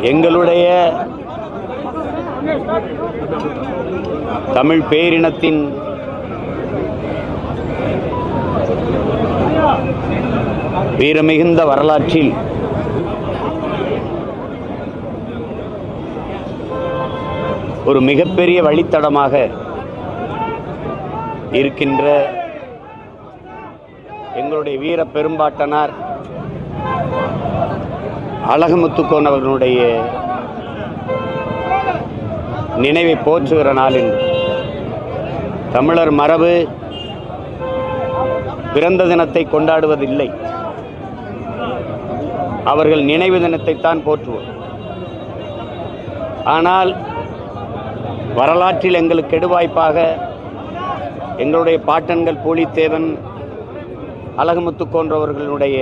எங்களுடைய தமிழ் பேரினத்தின் வீரமிகுந்த வரலாற்றில் ஒரு மிகப்பெரிய வழித்தடமாக இருக்கின்ற எங்களுடைய வீர பெரும்பாட்டனார் அழகமுத்துக்கோன் அவர்களுடைய நினைவை போற்றுகிற நாளில் தமிழர் மரபு பிறந்த தினத்தை கொண்டாடுவதில்லை. அவர்கள் நினைவு தினத்தைத்தான் போற்றுவோம். ஆனால் வரலாற்றில் எங்களுக்கு கெடுவாய்ப்பாக எங்களுடைய பாட்டன்கள் பூலித்தேவன் அழகுமுத்துக்கோன்றவர்களுடைய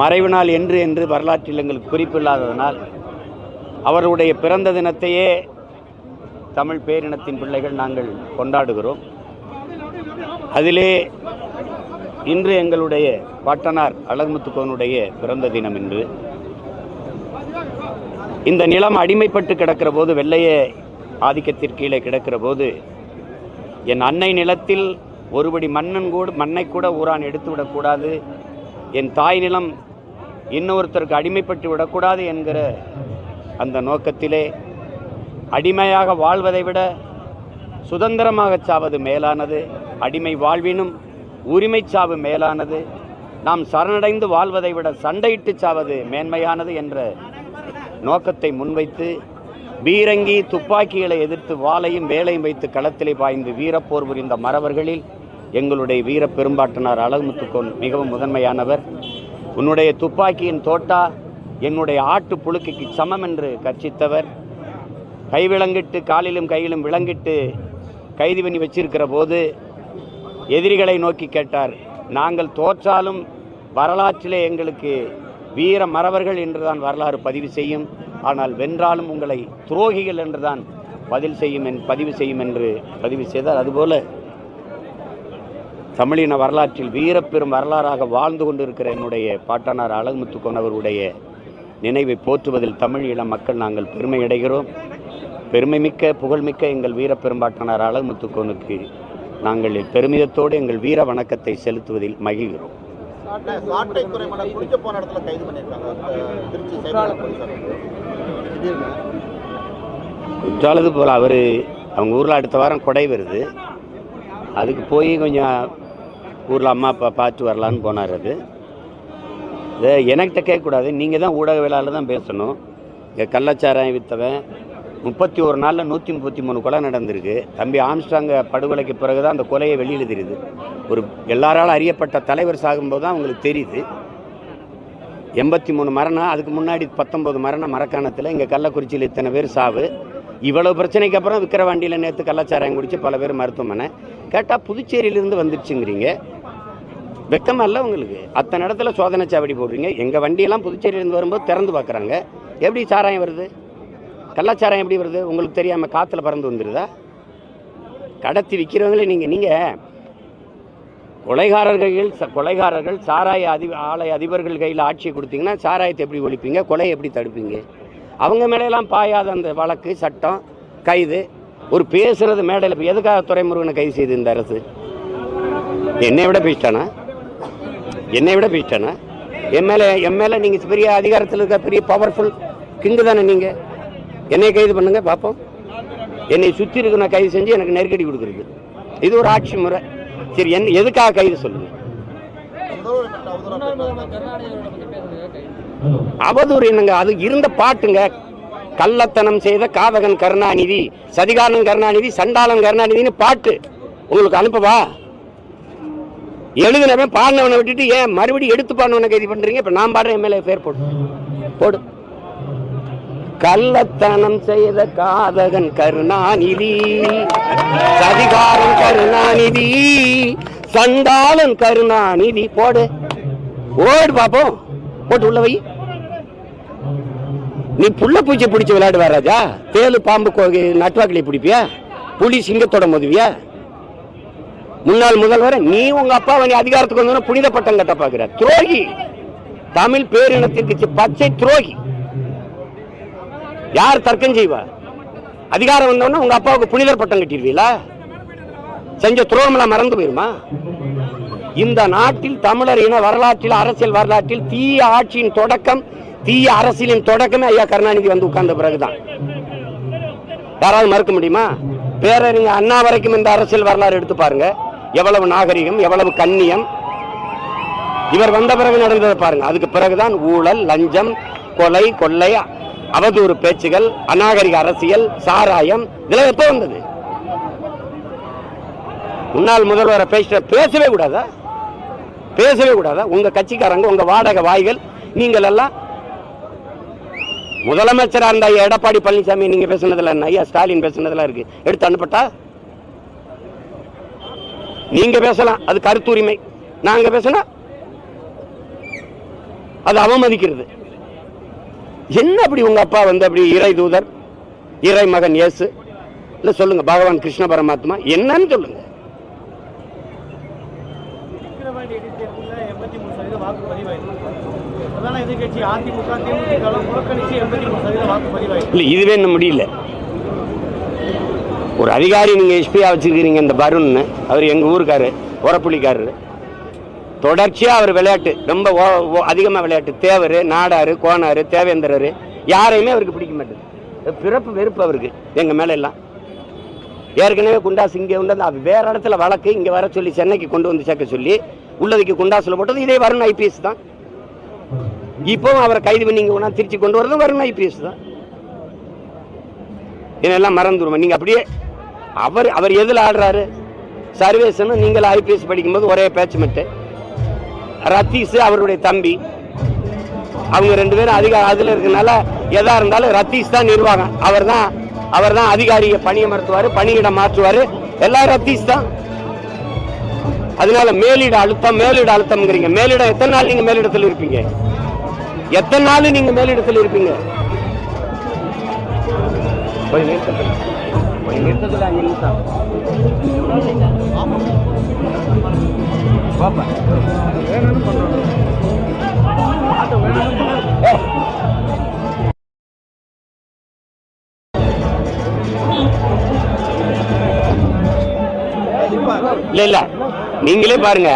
மறைவு நாள் என்று என்று வரலாற்றில் எங்களுக்கு குறிப்பில்லாததனால் அவருடைய பிறந்த தினத்தையே தமிழ் பேரினத்தின் பிள்ளைகள் நாங்கள் கொண்டாடுகிறோம். அதிலே இன்று எங்களுடைய பாட்டனார் அழகுமுத்துக்கோனுடைய பிறந்த தினம் இன்று. இந்த நிலம் அடிமைப்பட்டு கிடக்கிற போது வெள்ளைய ஆதிக்கத்திற்கு கீழே கிடக்கிற போது என் அன்னை நிலத்தில் ஒருபடி மன்னன் கூட மண்ணை கூட ஊரான் எடுத்து விடக்கூடாது என் தாய் நிலம் இன்னொருத்தருக்கு அடிமைப்பட்டு விடக்கூடாது என்கிற அந்த நோக்கத்திலே அடிமையாக வாழ்வதை விட சுதந்திரமாக சாவது மேலானது அடிமை வாழ்வினும் உரிமை சாவு மேலானது நாம் சரணடைந்து வாழ்வதை விட சண்டையிட்டு சாவது மேன்மையானது என்ற நோக்கத்தை முன்வைத்து பீரங்கி துப்பாக்கிகளை எதிர்த்து வாளையும் வேலையும் வைத்து களத்திலே பாய்ந்து வீரப்போர் புரிந்த மறவர்களில் எங்களுடைய வீர பெரும்பாட்டனார் அழகுமுத்துக்கோன் மிகவும் முதன்மையானவர். உன்னுடைய துப்பாக்கியின் தோட்டா என்னுடைய ஆட்டு புழுக்கைக்கு சமம் என்று கர்ச்சித்தவர் கைவிலங்கிட்டு காலிலும் கையிலும் விளங்கிட்டு கைது பண்ணி வச்சிருக்கிற போது எதிரிகளை நோக்கி கேட்டார். நாங்கள் தோற்றாலும் வரலாற்றிலே எங்களுக்கு வீர மறவர்கள் என்றுதான் வரலாறு பதிவு செய்யும். ஆனால் வென்றாலும் உங்களை துரோகிகள் என்றுதான் பதில் செய்யும் என் பதிவு செய்யும் என்று பதிவு செய்தார். அதுபோல தமிழின வரலாற்றில் வீரப்பெரும் வரலாறாக வாழ்ந்து கொண்டிருக்கிற என்னுடைய பாட்டனார் அழகுமுத்துக்கோன் அவருடைய நினைவை போற்றுவதில் தமிழ் இளம் மக்கள் நாங்கள் பெருமை அடைகிறோம். பெருமைமிக்க புகழ்மிக்க எங்கள் வீர பெரும்பாட்டனார் அழகுமுத்துக்கோனுக்கு நாங்கள் பெருமிதத்தோடு எங்கள் வீர வணக்கத்தை செலுத்துவதில் மகிழ்கிறோம். குற்றாலது போல் அவர் அவங்க ஊரில் அடுத்த வாரம் கொடை வருது. அதுக்கு போய் கொஞ்சம் ஊரில் அம்மா அப்பா பார்த்து வரலான்னு போனார் அது. இதை எனக்கிட்ட கேட்கக்கூடாது. நீங்கள் தான் ஊடகவியலாளர் தான் பேசணும். இங்கே கள்ளச்சாராயம் விற்றவன் முப்பத்தி ஒரு நாளில் நூற்றி முப்பத்தி மூணு கொலை நடந்திருக்கு. தம்பி ஆம்ஸ்டாங்க படுகொலைக்கு பிறகு தான் அந்த கொலையை வெளியில் தெரியுது. ஒரு எல்லாராலும் அறியப்பட்ட தலைவர் சாகும்போது தான் அவங்களுக்கு தெரியுது. எண்பத்தி மூணு மரணம் அதுக்கு முன்னாடி பத்தொம்பது மரணம் மரக்காணத்தில். இங்கே கள்ளக்குறிச்சியில் இத்தனை பேர் சாவு. இவ்வளோ பிரச்சனைக்கு அப்புறம் விக்கிரவாண்டியில் நேற்று கள்ளச்சாராயம் குடித்து பல பேர் மருத்துவமனை. கேட்டால் புதுச்சேரியிலேருந்து வந்துருச்சுங்கிறீங்க. வெக்கமாக இல்லை உங்களுக்கு. அத்தனை இடத்துல சோதனை சாவடி போடுறீங்க. எங்கள் வண்டியெல்லாம் புதுச்சேரியிலேருந்து வரும்போது திறந்து பார்க்குறாங்க எப்படி சாராயம் வருது? கள்ளச்சாராயம் எப்படி வருது? உங்களுக்கு தெரியாமல் காற்றுல பறந்து வந்துடுதா கடத்தி விற்கிறவங்களே நீங்கள் நீங்கள் கொலைகாரர்கள் ச- கொலைகாரர்கள் சாராய அதி ஆலய அதிபர்கள் கையில் ஆட்சியை கொடுத்தீங்கன்னா சாராயத்தை எப்படி ஒழிப்பீங்க? கொலையை எப்படி தடுப்பீங்க? அவங்க மேலெல்லாம் பாயாத அந்த வழக்கு சட்டம் கைது. ஒரு பேசுறது மேடையில் இப்போ எதுக்காக துறைமுருகனை கைது செய்து இந்த அரசு? என்னை விட பேசிட்டானா என்னை விட பேசிட்டானா என் மேலே என் மேலே நீங்கள் பெரிய அதிகாரத்தில் இருக்க பெரிய பவர்ஃபுல் கிங்கு தானே நீங்கள் என்னை கைது பண்ணுங்க பார்ப்போம் என்னை சுற்றி இருக்க நான் கைது செஞ்சு எனக்கு நெருக்கடி கொடுக்குறது. இது ஒரு ஆட்சி முறை. சரி என் எதுக்காக கைது சொல்லுங்க? அவதூறு என்னங்க அது இருந்த பாட்டுங்க கள்ளத்தனம் செய்த காதகன் கருணாநிதி சதிகாரன் கருணாநிதி சண்டாளன் கருணாநிதின்னு பாட்டு உங்களுக்கு அனுப்பவா? எழுதினவன் பாடினவனை விட்டுட்டு ஏன் மறுபடியும் எடுத்து பாடினவனை கைது பண்றீங்க? இப்ப நான் பாடுறேன் எம்எல்ஏ பேர் போடு. போடு. கள்ளத்தனம் செய்த காதகன் கருணாநிதி சதிகாரன் கருணாநிதி சண்டாளன் கருணாநிதி போடு. ஓடு பாப்போம். போட்டு உள்ள வை. நீ புள்ள பூச்சி பிடிச்சி விளையாடுவா ராஜா? தேலு பாம்பு கோ- பிடிப்பியா? புலி சிங்கத்தோட மதுவியா? முன்னாள் முதல்வர் நீ உங்க அப்பா நீ அதிகாரத்துக்கு வந்தோன்னா புனித பட்டம் கட்ட பாக்குற துரோகி! தமிழ் பேரினத்திற்கு பச்சை துரோகி! யார் தர்க்கம் செய்வா? அதிகாரம் வந்தோடனே உங்க அப்பாவுக்கு புனிதர் பட்டம் கட்டிடுவீங்களா செஞ்ச துரோகம்லாம் மறந்து போயிருமா? இந்த நாட்டில் தமிழர் இன வரலாற்றில் அரசியல் வரலாற்றில் தீய ஆட்சியின் தொடக்கம் தீய அரசியலின் தொடக்கமே ஐயா கருணாநிதி வந்து உட்கார்ந்த பிறகுதான். யாராவது மறுக்க முடியுமா? பேரறிஞர் அண்ணா வரைக்கும் இந்த அரசியல் வரலாறு எடுத்து பாருங்க. எவ்வளவு நாகரிகம் எவ்வளவு கண்ணியம். இவர் வந்த பிறகு நடந்ததை பாருங்க. அதுக்கு பிறகுதான் ஊழல் லஞ்சம் கொலை கொள்ளை அவதூறு பேச்சுகள் அநாகரிக அரசியல் சாராயம் இதெல்லாம் எப்போ வந்தது? முன்னாள் முதல்வரை பேச பேசவே கூடாதா? பேசவே கூடாதா? உங்க கட்சிக்காரங்க உங்க வாடகை வாய்கள் நீங்கள் எல்லாம் முதலமைச்சராக இருந்த ஐயா எடப்பாடி பழனிசாமி நீங்க பேசுனதுல என்ன? ஐயா ஸ்டாலின் பேசுனதுல இருக்கு. எடுத்து அனுப்பட்டா? நீங்க பேசலாம். அது கருத்துரிமை. நாங்க பேசினா அது அவமதிக்கிறது. என்ன அப்படி உங்க அப்பா வந்து அப்படி இறை தூதர் இறை மகன் இயேசு? இல்லை சொல்லுங்க பகவான் கிருஷ்ண பரமாத்மா. என்னன்னு சொல்லுங்க. இல்லை இதுவே இன்னும் முடியல. ஒரு அதிகாரி நீங்கள் எஸ்பியாக வச்சிருக்கிறீங்க இந்த வருண்னு அவர் எங்கள் ஊருக்காரு உரப்புலிக்காரரு. தொடர்ச்சியாக அவர் விளையாட்டு ரொம்ப ஓ- ஓ- விளையாட்டு. தேவர் நாடார் கோனார் தேவேந்திரர் யாரையுமே அவருக்கு பிடிக்க மாட்டேது பிறப்பு வெறுப்பு அவருக்கு எங்கள் மேலே எல்லாம் ஏற்கனவே குண்டாஸ் இங்கே உண்டு அது இடத்துல வழக்கு இங்கே வர சொல்லி சென்னைக்கு கொண்டு வந்து சேர்க்க சொல்லி உள்ளதுக்கு குண்டாசில் போட்டது இதே வருண் ஐபிஎஸ் தான். இப்போவும் அவரை கைது பண்ணி திருச்சி கொண்டு வரதும் வரணும் ஐபிஎஸ் தான். இதெல்லாம் மறந்துடுமா நீங்க அப்படியே அவர் அவர் எதில் ஆடுறாரு? சர்வேசனும் நீங்கள் ஐபிஎஸ் படிக்கும்போது ஒரே பேட்ச் மெட்டு ரத்தீஸ் அவருடைய தம்பி. அவங்க ரெண்டு பேரும் அதிகாரி அதில் இருக்கனால எதாக இருந்தாலும் ரத்தீஸ் தான் நிர்வாகம். அவர் தான் அவர் தான் அதிகாரியை பணியமர்த்துவார் பணியிடம் மாற்றுவார். எல்லாம் ரத்தீஸ் தான். அதனால மேலிட அழுத்தம் மேலிட அழுத்தம்ங்கிறீங்க. மேலிடம் எத்தனை நாள் நீங்க மேலிடத்தில் இருப்பீங்க? எத்தனை நாள் நீங்க மேலிடத்தில் இருப்பீங்க? பாப்பா. இல்ல இல்ல. நீங்களே பாருங்க.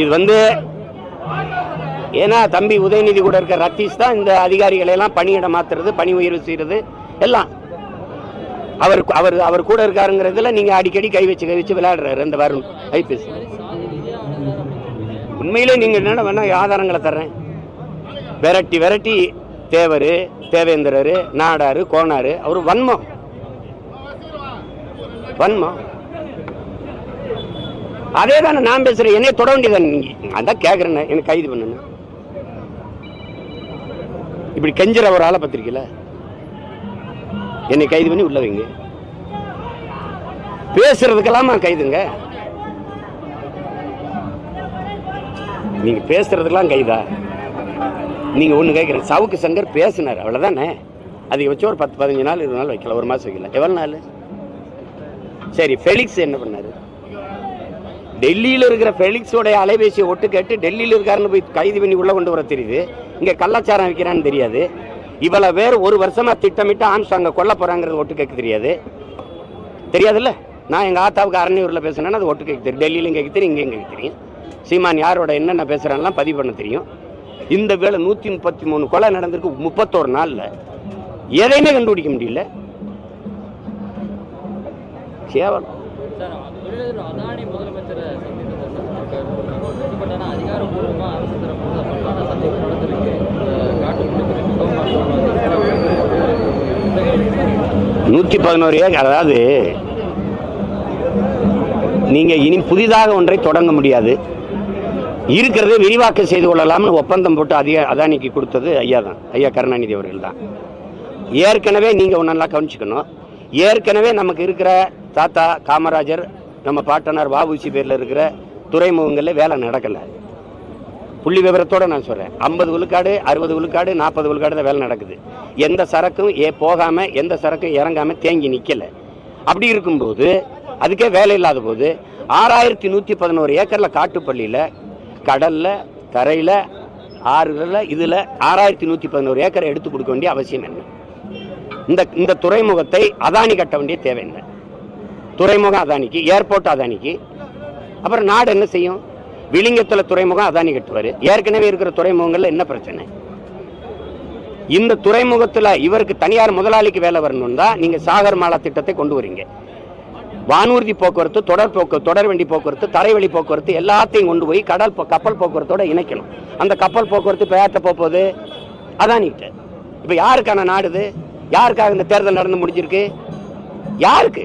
இது வந்து ஏன்னா தம்பி உதயநிதி கூட இருக்க ரத்தீஷ் தான் இந்த அதிகாரிகளை எல்லாம் பணியிட மாத்துறது பணி உயர்வு செய்யறது எல்லாம். அவர் அவர் அவர் கூட இருக்காருங்கிறதுல நீங்க அடிக்கடி கை வச்சு கை வச்சு விளையாடுறாரு அந்த வருண் ஐபிஎஸ். உண்மையிலே நீங்க என்ன வேணா ஆதாரங்களை தர்றேன். விரட்டி விரட்டி தேவர் தேவேந்திரர் நாடாரு கோனாரு அவர் வன்மம். வன்மம். அதே தானே நான் பேசுறேன். என்னைய தொட வேண்டியதானே நீங்க? அதான் கேட்குறேன் எனக்கு கைது பண்ணுங்க. இப்படி கெஞ்சிற ஒரு ஆளை பத்திரிக்கல என்னை கைது பண்ணி உள்ள வைங்க. பேசுறதுக்கெல்லாமா கைதுங்க? நீங்க பேசுறதுக்கெல்லாம் கைதா? நீங்க ஒண்ணு கேட்குறேன் சவுக்கு சங்கர் பேசினார். அவ்வளவுதானே? அதுக்கு வச்சு ஒரு பத்து பதினஞ்சு நாள் இருபது நாள் வைக்கல. ஒரு மாசம் வைக்கல. எவ்வளவு நாள்? சரி ஃபெலிக்ஸ் என்ன பண்ணாரு? டெல்லியில் இருக்கிற ஃபெலிக்ஸோடைய அலைபேசியை ஒட்டு கேட்டு டெல்லியில் இருக்காருன்னு போய் கைது பண்ணி உள்ளே கொண்டு வர தெரியுது. இங்கே கள்ளச்சாரம் வைக்கிறான்னு தெரியாது. இவ்வளோ பேர் ஒரு வருஷமாக திட்டமிட்டு ஆம்ஸ்டாங்க கொல்ல போகிறாங்கிறது ஒட்டு கேட்க தெரியாது. தெரியாதுல்ல? நான் எங்கள் ஆத்தாவுக்கு அரணியூரில் பேசுனேன்னா அது ஒட்டு கேட்க தெரியும். டெல்லியிலும் கேட்க தெரியும் இங்கேயும் கேட்க தெரியும். சீமான் யாரோட என்னென்ன பேசுகிறான்லாம் பதிவு பண்ண தெரியும். இந்த வேலை நூற்றி முப்பத்தி மூணு கொலை நடந்திருக்கு முப்பத்தோரு நாளில். எதையுமே கண்டுபிடிக்க முடியல. கேவலம். தமிழர் அதானி முதலமைச்சரை சந்தித்ததை அதிகாரப்பூர்வமாக அரசு தரப்பு பட்டான சந்திப்பு நடந்திருக்கு. நூற்றி பதினோரு ஏக்கர் அதாவது நீங்கள் இனி புதிதாக ஒன்றை தொடங்க முடியாது. இருக்கிறதே விரிவாக்கம் செய்து கொள்ளலாம்னு ஒப்பந்தம் போட்டு அதிக அதானிக்கு கொடுத்தது ஐயா தான் ஐயா கருணாநிதி அவர்கள் தான். ஏற்கனவே நீங்கள் ஒன்றெல்லாம் கவனிச்சுக்கணும். ஏற்கனவே நமக்கு இருக்கிற தாத்தா காமராஜர் நம்ம பாட்டனார் வாபுசி பேரில் இருக்கிற துறைமுகங்களில் வேலை நடக்கலை. புள்ளி விவரத்தோடு நான் சொல்கிறேன் ஐம்பது விழுக்காடு அறுபது விழுக்காடு நாற்பது விழுக்காடு தான் வேலை நடக்குது. எந்த சரக்கும் ஏ போகாமல் எந்த சரக்கும் இறங்காமல் தேங்கி நிற்கலை அப்படி இருக்கும்போது அதுக்கே வேலை இல்லாத போது ஆறாயிரத்தி நூற்றி பதினோரு ஏக்கரில் காட்டுப்பள்ளியில் கடலில் தரையில ஆறுகளில் இதில் ஆறாயிரத்தி நூற்றி பதினோரு ஏக்கரை எடுத்து கொடுக்க வேண்டிய அவசியம் என்ன? இந்த இந்த துறைமுகத்தை அதானி கட்ட வேண்டிய தேவையில்லை துறைமுகம் அதானிக்கு ஏர்போர்ட் அதானிக்கு. அப்புறம் நாடு என்ன செய்யும்? விளிங்கத்தில் துறைமுகம் அதானி கட்டுவார். ஏற்கனவே இருக்கிற துறைமுகங்களில் என்ன பிரச்சனை? இந்த துறைமுகத்தில் இவருக்கு தனியார் முதலாளிக்கு வேலை வரணும்னு தான் நீங்கள் சாகர் மாலா திட்டத்தை கொண்டு வரீங்க. வானூர்தி போக்குவரத்து தொடர் போக்கு தொடர் வண்டி போக்குவரத்து தரைவழி போக்குவரத்து எல்லாத்தையும் கொண்டு போய் கடல் கப்பல் போக்குவரத்தோட இணைக்கணும். அந்த கப்பல் போக்குவரத்து இப்போ யார்கிட்ட போகுது அதானிக்கிட்ட இப்போ யாருக்கான நாடுது யாருக்காக இந்த தேர்தல் நடந்து முடிஞ்சிருக்கு? யாருக்கு?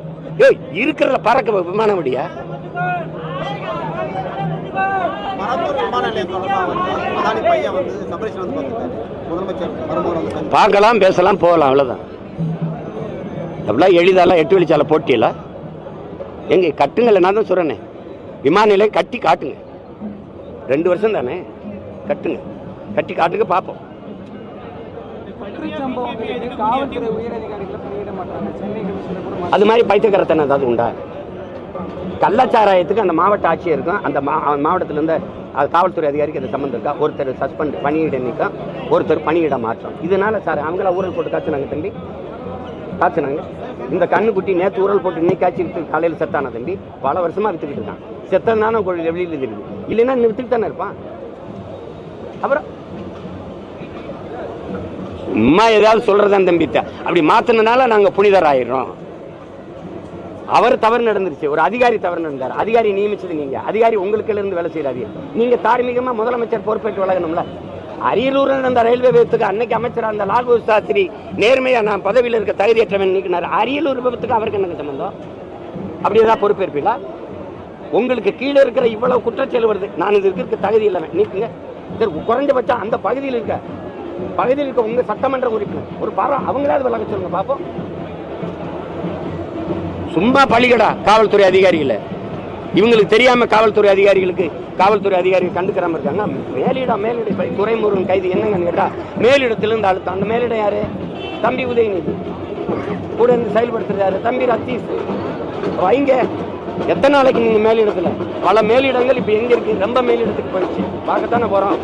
ஏய் இருக்கிறத பறக்க விமானம் விடியா விமான பார்க்கலாம் பேசலாம் போகலாம் அவ்வளோதான் அப்படிலாம் எளிதாலாம் எட்டு வெளிச்சால போட்டியில்? எங்க கட்டுங்கள்ல நான் தான் சொல்கிறேனே விமான நிலையம் கட்டி காட்டுங்க. ரெண்டு வருஷம் தானே கட்டுங்க. கட்டி காட்டுங்க பார்ப்போம். காவல்துறை மாட்டாங்க. சென்னை கமிஷனர் கூட அது மாதிரி பைத்தியக்காரத்தனம் ஏதாவது உண்டா? கள்ளச்சாராயத்துக்கு அந்த மாவட்ட ஆட்சியருக்கும் அந்த மா மாவட்டத்திலேருந்து அது காவல்துறை அதிகாரிக்கு அது சம்மந்தம் இருக்கா? ஒருத்தர் சஸ்பெண்ட் பணியிட நீக்கம் ஒருத்தர் பணியிட மாற்றம். இதனால சார் அவங்கள ஊரல் போட்டு காய்ச்சினாங்க தம்பி. காய்ச்சினாங்க. இந்த கண்ணுக்குட்டி நேற்று ஊரல் போட்டு இன்னைக்கு காய்ச்சி காலையில் செத்தான தம்பி? பல வருஷமாக வித்துக்கிட்டு இருக்கான். செத்தனான வெளியில் தெரியுது இல்லைன்னா இன்னும் வித்துட்டு தானே இருப்பான். அப்புறம் அம்மா ஏதாவது சொல்றதான் தம்பி அப்படி மாத்தினனால நாங்க புனிதர் ஆயிடுறோம் அவர் தவறு நடந்துருச்சு. ஒரு அதிகாரி தவறு நடந்தார். அதிகாரி நியமிச்சது நீங்க. அதிகாரி உங்களுக்கு இருந்து வேலை செய்யறாரு நீங்க தார்மீகமா முதலமைச்சர் பொறுப்பேற்று வழங்கணும்ல. அரியலூர்ல நடந்த ரயில்வே விபத்துக்கு அன்னைக்கு அமைச்சர் அந்த லால் சாஸ்திரி நேர்மையா நான் பதவியில் இருக்க தகுதியற்றவன் நீக்கினார். அரியலூர் விபத்துக்கு அவருக்கு என்ன சம்பந்தம்? அப்படி ஏதாவது பொறுப்பேற்பீங்களா? உங்களுக்கு கீழே இருக்கிற இவ்வளவு குற்றச்செயல் வருது. நான் இது இருக்கிற தகுதி இல்லவன் நீக்குங்க. சரி குறைஞ்சபட்சம் அந்த பகுதியில் இருக்க பகுதியில் இருக்க உங்கள் சட்டமன்ற உறுப்பினர். ஒரு பாரம் அவங்களாவது விளக்க சொல்லுங்க பார்ப்போம் சும்மா பழிகடா காவல்துறை அதிகாரிகளை. இவங்களுக்கு தெரியாம காவல்துறை அதிகாரிகளுக்கு காவல்துறை அதிகாரிகள் கண்டுக்கிறாம இருக்காங்க. மேலிடம் மேலிடை பழி துறைமுருகன் கைது என்னங்கன்னு கேட்டா மேலிடத்திலிருந்து அழுத்தம் அந்த மேலிடம் யாரு? தம்பி உதயநிதி. கூட இருந்து செயல்படுத்துறது யாரு தம்பி ரத்தீஷ் வைங்க எத்தனை நாளைக்கு நீங்க மேலிடத்துல? பல மேலிடங்கள் இப்ப எங்க இருக்கு? ரொம்ப மேலிடத்துக்கு போயிடுச்சு. பார்க்கத்தானே போகிறோம்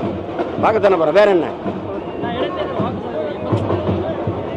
பார்க்கத்தானே போகிறோம் வேற என்ன?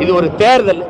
இது ஒரு தேர்தல்.